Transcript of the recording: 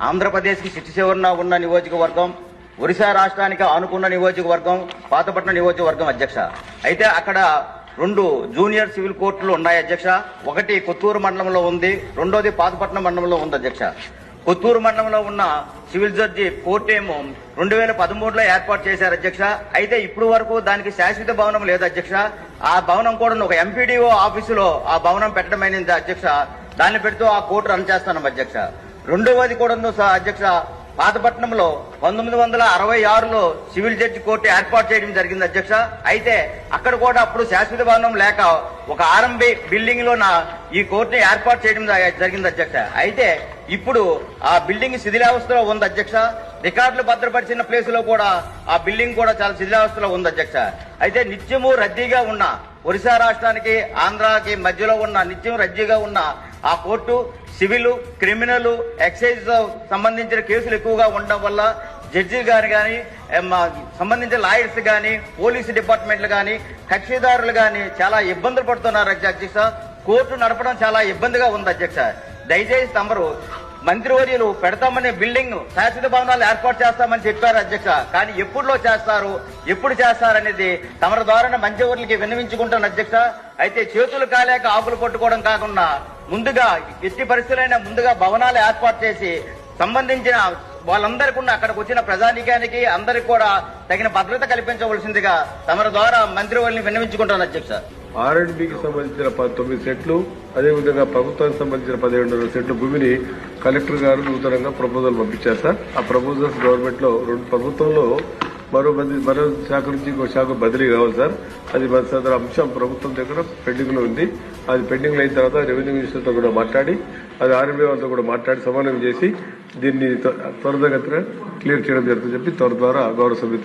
ఆంధ్రప్రదేశ్కి చిట్టు ఉన్న నియోజకవర్గం ఒరిస్సా రాష్ట్రానికి ఆనుకున్న నియోజకవర్గం పాతపట్నం నియోజకవర్గం అధ్యక్ష. అయితే అక్కడ రెండు జూనియర్ సివిల్ కోర్టులు ఉన్నాయి అధ్యక్ష. ఒకటి కొత్తూరు మండలంలో ఉంది రెండోది పాతపట్నం మండలంలో ఉంది అధ్యక్ష. కొత్తూరు మండలంలో ఉన్న సివిల్ జడ్జి కోర్టు ఏమో రెండు వేల పదమూడులో ఏర్పాటు చేశారు అధ్యక్ష. అయితే ఇప్పుడు వరకు దానికి శాశ్వత భవనం లేదు అధ్యక్ష. ఆ భవనం కూడా ఒక ఎంపీడీఓ ఆఫీసులో ఆ భవనం పెట్టడమైనది అధ్యక్ష. దాన్ని పెడుతూ ఆ కోర్టు రన్ చేస్తాను అధ్యక్ష. రెండవది కూడా అధ్యక్ష పాతపట్నంలో పంతొమ్మిది వందల అరవై ఆరులో సివిల్ జడ్జి కోర్టు ఏర్పాటు చేయడం జరిగింది అధ్యక్ష. అయితే అక్కడ కూడా అప్పుడు శాశ్వత భవనం లేక ఒక ఆర్ఎంబి బిల్డింగ్లో ఈ కోర్టుని ఏర్పాటు చేయడం జరిగింది అధ్యక్ష. అయితే ఇప్పుడు ఆ బిల్డింగ్ శిథిలావస్థలో ఉంది అధ్యక్ష. రికార్డులు భద్రపరిచిన ప్లేస్లో కూడా ఆ బిల్డింగ్ కూడా చాలా శిథిలావస్థలో ఉంది అధ్యక్ష. అయితే నిత్యము రద్దీగా ఉన్న ఒరిస్సా రాష్ట్రానికి ఆంధ్రాకి మధ్యలో ఉన్న నిత్యం రద్దీగా ఉన్న ఆ కోర్టు సివిల్ క్రిమినల్ ఎక్సైజ్ సంబంధించిన కేసులు ఎక్కువగా ఉండడం వల్ల జడ్జి గారు కానీ సంబంధించిన లాయర్స్ కానీ పోలీసు డిపార్ట్మెంట్లు కానీ కక్షిదారులు కానీ చాలా ఇబ్బందులు పడుతున్నారు అధ్యక్ష. కోర్టు నడపడం చాలా ఇబ్బందిగా ఉంది అధ్యక్ష. దయచేసి తమరు మంత్రివర్యులు పెడతామనే బిల్డింగ్ శాశ్వత భవనాలు ఏర్పాటు చేస్తామని చెప్పారు అధ్యక్ష. కానీ ఎప్పుడులో చేస్తారు ఎప్పుడు చేస్తారనేది తమరి ద్వారా మంత్రివర్యులకి విన్నవించుకుంటాను అధ్యక్ష. అయితే చేతులు కాలేక ఆకులు పట్టుకోవడం కాకుండా ముందుగా ఎట్టి పరిస్థితులైనా ముందుగా భవనాలు ఏర్పాటు చేసి సంబంధించిన వాళ్ళందరికీ ఉన్న అక్కడికి వచ్చిన ప్రజానీకానికి అందరికి కూడా తగిన భద్రత కల్పించవలసిందిగా తమరి ద్వారా మంత్రివర్యుల్ని విన్నవించుకుంటాను అధ్యక్ష ఆర్ఎండ్బికి సంబంధించిన ప- తొమ్మిది సెట్లు అదేవిధంగా ప్రభుత్వానికి సంబంధించిన పదిహేడున్నర సెట్లు భూమిని కలెక్టర్ గారు నూతనంగా ప్రపోజల్ పంపించారు సార్. ఆ ప్రపోజల్స్ గవర్నమెంట్లో రెండు ప్రభుత్వంలో మరో బదిలీ మరో శాఖ నుంచి ఇంకో శాఖ బదిలీ కావాలి సార్. అది మన సదరు అంశం ప్రభుత్వం దగ్గర పెండింగ్లో ఉంది. అది పెండింగ్ అయిన తర్వాత రెవెన్యూ మినిస్టర్తో కూడా మాట్లాడి అది ఆర్ఎంబీ వాళ్ళతో కూడా మాట్లాడి సమానం చేసి దీన్ని త్వ- క్లియర్ చేయడం జరుగుతుందని చెప్పి త్వర ద్వారా గౌరవ సభ్యులు